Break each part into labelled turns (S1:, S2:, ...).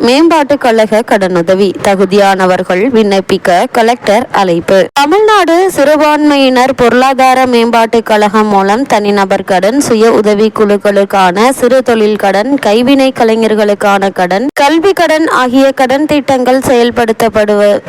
S1: மேம்பாட்டு கழக கடனுதவி தகுதியானவர்கள் விண்ணப்பிக்க கலெக்டர் அழைப்பு. தமிழ்நாடு சிறுபான்மையினர் பொருளாதார மேம்பாட்டு கழகம் மூலம் தனிநபர் கடன் சுய உதவி குழுக்களுக்கான சிறு தொழில் கடன் கைவினை கலைஞர்களுக்கான கடன் கல்வி கடன் ஆகிய கடன் திட்டங்கள் செயல்படுத்தப்படுவ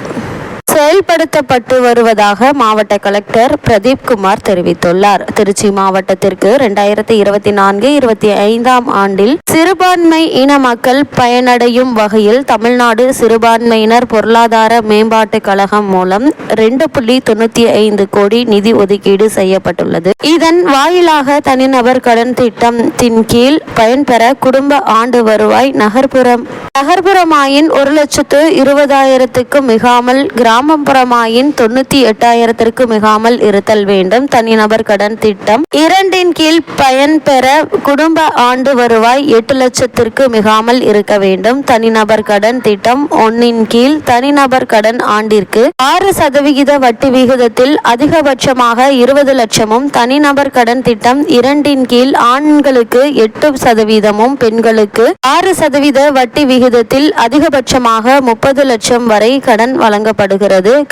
S1: செயல்படுத்தப்பட்டு வருவதாக மாவட்ட கலெக்டர் பிரதீப் குமார் தெரிவித்துள்ளார். திருச்சி மாவட்டத்திற்கு இரண்டாயிரத்தி இருபத்தி நான்கு இருபத்தி ஐந்தாம் ஆண்டில் சிறுபான்மை இன மக்கள் பயனடையும் வகையில் தமிழ்நாடு சிறுபான்மையினர் பொருளாதார மேம்பாட்டு கழகம் மூலம் ரெண்டு புள்ளி தொண்ணூத்தி ஐந்து கோடி நிதி ஒதுக்கீடு செய்யப்பட்டுள்ளது. இதன் வாயிலாக தனிநபர் கடன் திட்டத்தின் கீழ் பயன்பெற குடும்ப ஆண்டு வருவாய் நகர்ப்புறம் நகர்ப்புறமாயின் ஒரு லட்சத்து இருபதாயிரத்துக்கு மிகாமல் கிராம கிராமப்புறமாயின் தொண்ணூத்தி எட்டாயிரத்திற்கு மிகாமல் இருத்தல் வேண்டும். தனிநபர் கடன் திட்டம். இரண்டின் கீழ் பயன்பெற குடும்ப ஆண்டு வருவாய் எட்டு லட்சத்திற்கு மிகாமல் இருக்க வேண்டும். தனிநபர் கடன் திட்டம் ஒன்னின் கீழ் தனிநபர் கடன் ஆண்டிற்கு ஆறு சதவிகித வட்டி விகிதத்தில் அதிகபட்சமாக இருபது லட்சமும் தனிநபர் கடன் திட்டம் இரண்டின் கீழ் ஆண்களுக்கு எட்டு சதவீதமும் பெண்களுக்கு ஆறு சதவீத வட்டி விகிதத்தில் அதிகபட்சமாக முப்பது லட்சம் வரை கடன் வழங்கப்படுகிறது.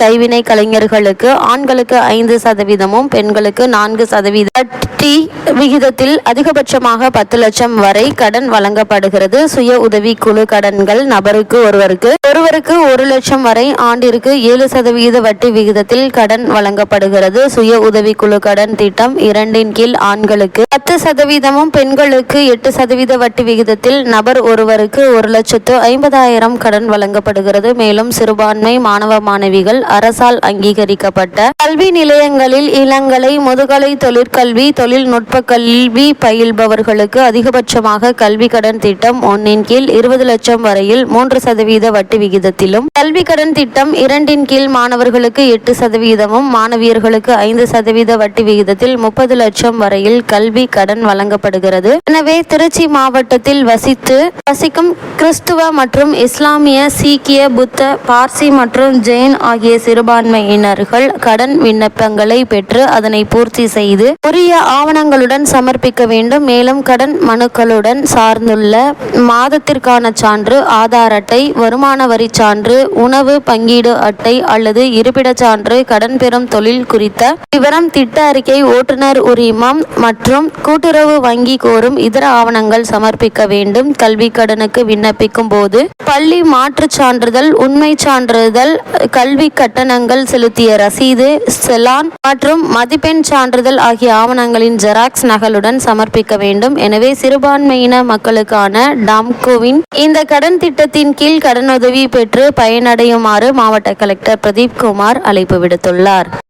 S1: கைவினை கலைஞர்களுக்கு ஆண்களுக்கு ஐந்து சதவீதமும் பெண்களுக்கு நான்கு சதவீத வட்டி விகிதத்தில் அதிகபட்சமாக பத்து லட்சம் வரை கடன் வழங்கப்படுகிறது. சுய உதவி குழு கடன்கள் நபருக்கு ஒருவருக்கு. ஒருவருக்கு ஒரு லட்சம் வரை ஆண்டிற்கு ஏழு சதவீத வட்டி விகிதத்தில் கடன் வழங்கப்படுகிறது. சுய உதவி குழு கடன் திட்டம் இரண்டின் கீழ் ஆண்களுக்கு பத்து சதவீதமும் பெண்களுக்கு எட்டு சதவீத வட்டி விகிதத்தில் நபர் ஒருவருக்கு ஒரு லட்சத்து ஐம்பதாயிரம் கடன் வழங்கப்படுகிறது. மேலும் சிறுபான்மை மாணவ மாணவிகள் அரசால் அங்கீகரிக்கப்பட்ட கல்வி நிலையங்களில் இளங்கலை முதுகலை தொழிற்கல்வி தொழில்நுட்ப கல்வி பயில்பவர்களுக்கு அதிகபட்சமாக கல்வி கடன் திட்டம் ஒன்னின் கீழ் இருபது லட்சம் வரையில் மூன்று சதவீத வட்டி விகிதத்திலும் கல்வி கடன் திட்டம் இரண்டின் கீழ் மாணவர்களுக்கு எட்டு சதவீதமும் மாணவியர்களுக்கு ஐந்து சதவீத வட்டி விகிதத்தில் முப்பது லட்சம் வரையில் கல்வி கடன் வழங்கப்படுகிறது. எனவே திருச்சி மாவட்டத்தில் வசித்து வசிக்கும் கிறிஸ்துவ மற்றும் இஸ்லாமிய சீக்கிய புத்த பார்சி மற்றும் ஜெயின் ஆகிய சிறுபான்மையினர்கள் கடன் விண்ணப்பங்களை பெற்று அதனை பூர்த்தி செய்து உரிய ஆவணங்களுடன் சமர்ப்பிக்க வேண்டும். மேலும் கடன் மனுக்களுடன் சார்ந்துள்ள மாதத்திற்கான சான்று ஆதார் அட்டை வருமான வரி சான்று உணவு பங்கீடு அட்டை அல்லது இருப்பிடச் சான்று கடன் பெறும் தொழில் குறித்த விவரம் திட்ட அறிக்கை ஓட்டுநர் உரிமம் மற்றும் கூட்டுறவு வங்கி கோரும் இதர ஆவணங்கள் சமர்ப்பிக்க வேண்டும். கல்வி கடனுக்கு விண்ணப்பிக்கும் போது பள்ளி மாற்றுச் சான்றிதழ் உண்மை சான்றிதழ் கல்வி கட்டணங்கள் செலுத்திய ரசீது செலான் மற்றும் மதிப்பெண் சான்றிதழ் ஆகிய ஆவணங்களின் ஜெராக்ஸ் நகலுடன் சமர்ப்பிக்க வேண்டும். எனவே சிறுபான்மையின மக்களுக்கான டாம்கோவின் இந்த கடன் திட்டத்தின் கீழ் கடனுதவி பெற்று பயனடையுமாறு மாவட்ட கலெக்டர் பிரதீப் குமார் அழைப்பு விடுத்துள்ளார்.